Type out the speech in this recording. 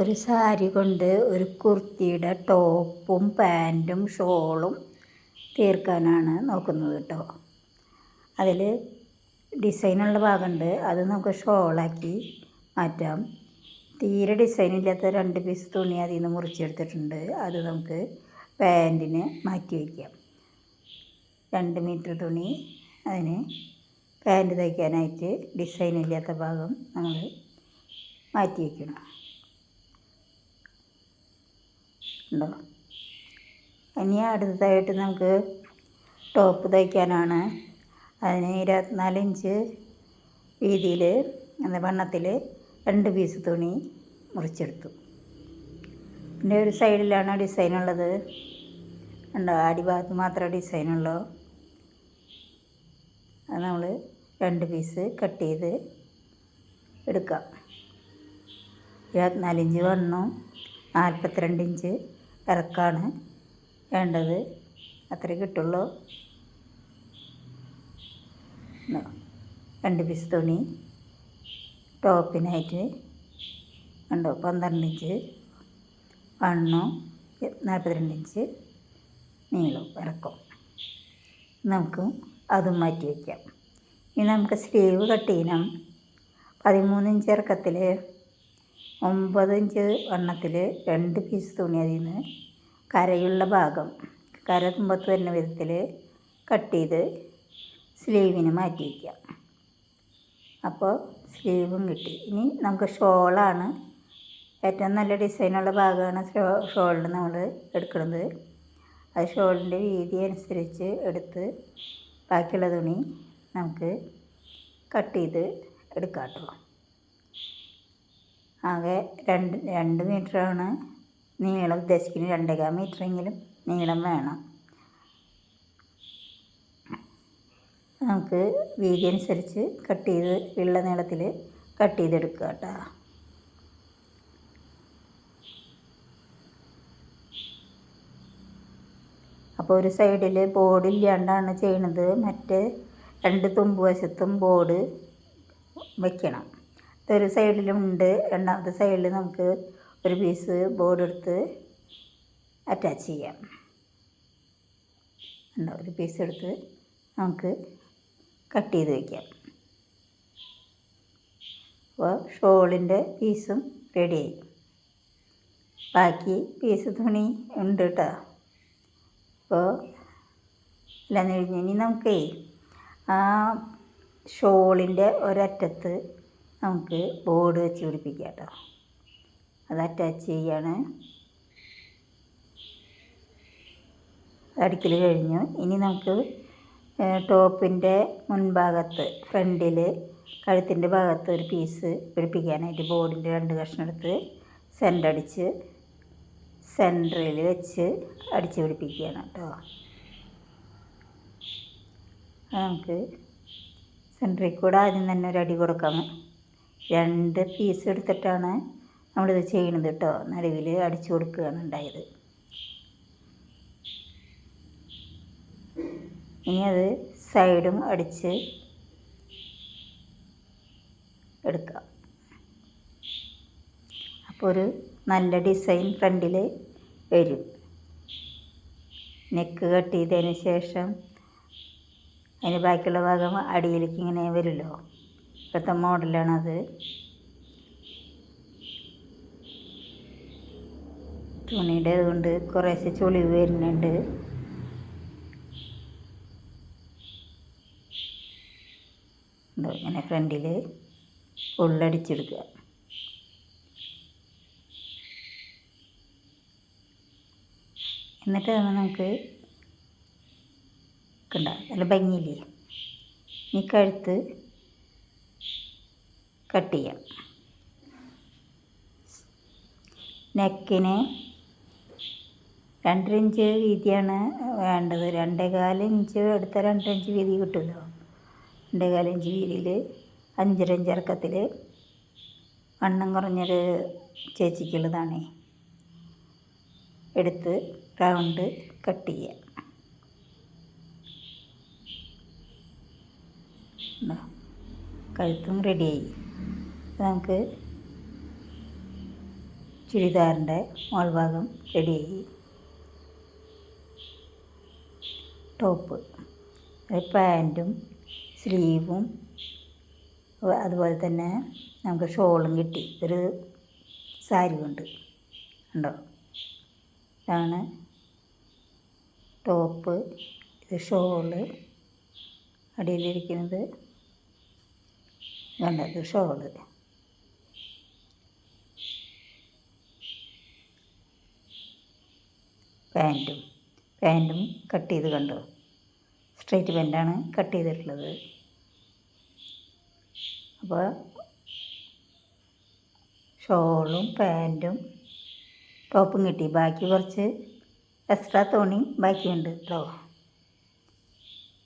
ഒരു സാരി കൊണ്ട് ഒരു കുർത്തിയുടെ ടോപ്പും പാന്റും ഷോളും തീർക്കാനാണ് നോക്കുന്നത് കേട്ടോ. അതിൽ ഡിസൈനുള്ള ഭാഗമുണ്ട്. അത് നമുക്ക് ഷോളാക്കി മാറ്റാം. തീരെ ഡിസൈൻ ഇല്ലാത്ത രണ്ട് പീസ് തുണി അതിൽ നിന്ന് മുറിച്ചെടുത്തിട്ടുണ്ട്. അത് നമുക്ക് പാന്റിന് മാറ്റി വയ്ക്കാം. രണ്ട് മീറ്റർ തുണി അതിന് പാന്റ് തയ്ക്കാനായിട്ട് ഡിസൈൻ ഇല്ലാത്ത ഭാഗം നമ്മൾ മാറ്റി വയ്ക്കണം. ഉണ്ടോ ഇനി അടുത്തതായിട്ട് നമുക്ക് ടോപ്പ് തയ്ക്കാനാണ്. അതിന് ഇരുപത്തിനാല് ഇഞ്ച് വീതിയിൽ എന്ന വണ്ണത്തിൽ രണ്ട് പീസ് തുണി മുറിച്ചെടുത്തു. പിന്നെ ഒരു സൈഡിലാണ് ഡിസൈൻ ഉള്ളത്. ഉണ്ടോ അടിഭാഗത്ത് മാത്രമേ ഡിസൈൻ ഉള്ളൂ. അത് നമ്മൾ രണ്ട് പീസ് കട്ട് ചെയ്ത് എടുക്കാം. ഇരുപത്തിനാലിഞ്ച് വണ്ണവും നാൽപ്പത്തിരണ്ട് ഇഞ്ച് ഇറക്കാണ്. വേണ്ടത് അത്രേ കിട്ടുള്ളൂ. രണ്ട് പീസ് തുണി ടോപ്പിനായിട്ട് ഉണ്ടോ പന്ത്രണ്ട് ഇഞ്ച് വണ്ണവും നാൽപ്പത്തിരണ്ട് ഇഞ്ച് നീളവും ഇറക്കും. നമുക്ക് അതും മാറ്റി വയ്ക്കാം ഇനി നമുക്ക് സ്ലീവ് കട്ട് ചെയ്യണം. പതിമൂന്ന് ഇഞ്ച് ഇറക്കത്തിൽ ഒമ്പത് ഇഞ്ച് വണ്ണത്തിൽ രണ്ട് പീസ് തുണി അതിൽ നിന്ന് കരയുള്ള ഭാഗം കര തുമ്പത്ത് വരുന്ന വിധത്തിൽ കട്ട് ചെയ്ത് സ്ലീവിന് മാറ്റി വയ്ക്കാം അപ്പോൾ സ്ലീവും കിട്ടി. ഇനി നമുക്ക് ഷോളാണ് ഏറ്റവും നല്ല ഡിസൈനുള്ള ഭാഗമാണ് ഷോ ഷോളിന് നമ്മൾ എടുക്കുന്നത്. അത് ഷോളിന്റെ വീതി അനുസരിച്ച് എടുത്ത് ബാക്കിയുള്ള തുണി നമുക്ക് കട്ട് ചെയ്ത് എടുക്കാം കേട്ടോ. ആകെ രണ്ട് രണ്ട് മീറ്ററാണ് നീളം. ഉദ്ദേശിക്കുന്നത് രണ്ടേകാൽ മീറ്ററെങ്കിലും നീളം വേണം. നമുക്ക് വീതി അനുസരിച്ച് കട്ട് ചെയ്ത് ഉള്ള നീളത്തിൽ കട്ട് ചെയ്തെടുക്കുക കേട്ടോ. അപ്പോൾ ഒരു സൈഡിൽ ബോർഡ് ഇല്ലാണ്ടാണ് ചെയ്യണത്. മറ്റേ രണ്ട് തുമ്പ് വശത്തും ബോർഡ് വെക്കണം. ഇതൊരു സൈഡിലുണ്ട് രണ്ടാമത്തെ സൈഡിൽ നമുക്ക് ഒരു പീസ് ബോർഡ് എടുത്ത് അറ്റാച്ച് ചെയ്യാം. ഒരു പീസ് എടുത്ത് നമുക്ക് കട്ട് ചെയ്ത് വയ്ക്കാം അപ്പോൾ ഷോളിന്റെ പീസും റെഡിയായി ബാക്കി പീസ് തുണി ഉണ്ട് കേട്ടോ അപ്പോൾ എല്ലാം കഴിഞ്ഞ് ഇനി നമുക്കേ ആ ഷോളിന്റെ ഒരറ്റത്ത് നമുക്ക് ബോർഡ് വെച്ച് പിടിപ്പിക്കാം കേട്ടോ. അത് അറ്റാച്ച് ചെയ്യാണ്. അടുക്കൽ കഴിഞ്ഞു. ഇനി നമുക്ക് ടോപ്പിന്റെ മുൻഭാഗത്ത് ഫ്രണ്ടിൽ കഴുത്തിന്റെ ഭാഗത്ത് ഒരു പീസ് പിടിപ്പിക്കാനായിട്ട് ബോർഡിന്റെ രണ്ട് കഷ്ണം എടുത്ത് അടിച്ച് സെന്ററിൽ വെച്ച് അടിച്ച് പിടിപ്പിക്കുകയാണ് കേട്ടോ. നമുക്ക് സെന്ററിൽ കൂടെ ആദ്യം തന്നെ ഒരു അടി കൊടുക്കാം. രണ്ട് പീസ് എടുത്തിട്ടാണ് നമ്മളിത് ചെയ്യണത് കേട്ടോ നടുവിൽ അടിച്ചു കൊടുക്കുകയാണ് ഉണ്ടായത്. ഇനി അത് സൈഡും അടിച്ച് എടുക്കാം. അപ്പോൾ ഒരു നല്ല ഡിസൈൻ ഫ്രണ്ടിൽ വരും. നെക്ക് കട്ട് ചെയ്തതിന് ശേഷം അതിന് ബാക്കിയുള്ള ഭാഗം അടിയിലേക്ക് ഇങ്ങനെ വരുമല്ലോ. ഇപ്പോഴത്തെ മോഡലാണത്. തുണിയുടെ അതുകൊണ്ട് കുറേശ്ശെ ചുളിവ് വരുന്നുണ്ട്. ഇങ്ങനെ ഫ്രണ്ടിൽ ഉള്ളടിച്ചെടുക്കുക. എന്നിട്ട് നമുക്ക് കണ്ട നല്ല ഭംഗിയില്ലേ? ഈ കഴുത്ത് കട്ട് ചെയ്യാം. നെക്കിന് രണ്ടരഞ്ച് വീതിയാണ് വേണ്ടത്. രണ്ടേകാൽ ഇഞ്ച് അടുത്ത രണ്ടരഞ്ച് വീതി കിട്ടുമല്ലോ. രണ്ടേകാൽ ഇഞ്ച് വീതിയിൽ അഞ്ചരഞ്ചിറക്കത്തിൽ വണ്ണം കുറഞ്ഞൊരു ചേച്ചിക്കുള്ളതാണ്. എടുത്ത് റൗണ്ട് കട്ട് ചെയ്യാം? കഴുത്തും റെഡിയായി. നമുക്ക് ചുരിദാറിന്റെ മോൾഭാഗം റെഡിയായി. ടോപ്പ് പാന്റും സ്ലീവും അതുപോലെ തന്നെ നമുക്ക് ഷോളും കിട്ടി. ഒരു സാരി കൊണ്ട്. ഉണ്ടോ ഇതാണ് ടോപ്പ് ഇത് ഷോൾ. അടിയിലിരിക്കുന്നത് കണ്ടോ? ഇത് ഷോൾ. പാന്റും പാന്റും കട്ട് ചെയ്ത് കണ്ടോ? സ്ട്രൈറ്റ് പാന്റാണ് കട്ട് ചെയ്തിട്ടുള്ളത്. അപ്പോൾ ഷോളും പാന്റും ടോപ്പും കിട്ടി. ബാക്കി കുറച്ച് എക്സ്ട്രാ തുണി ബാക്കിയുണ്ട് കേട്ടോ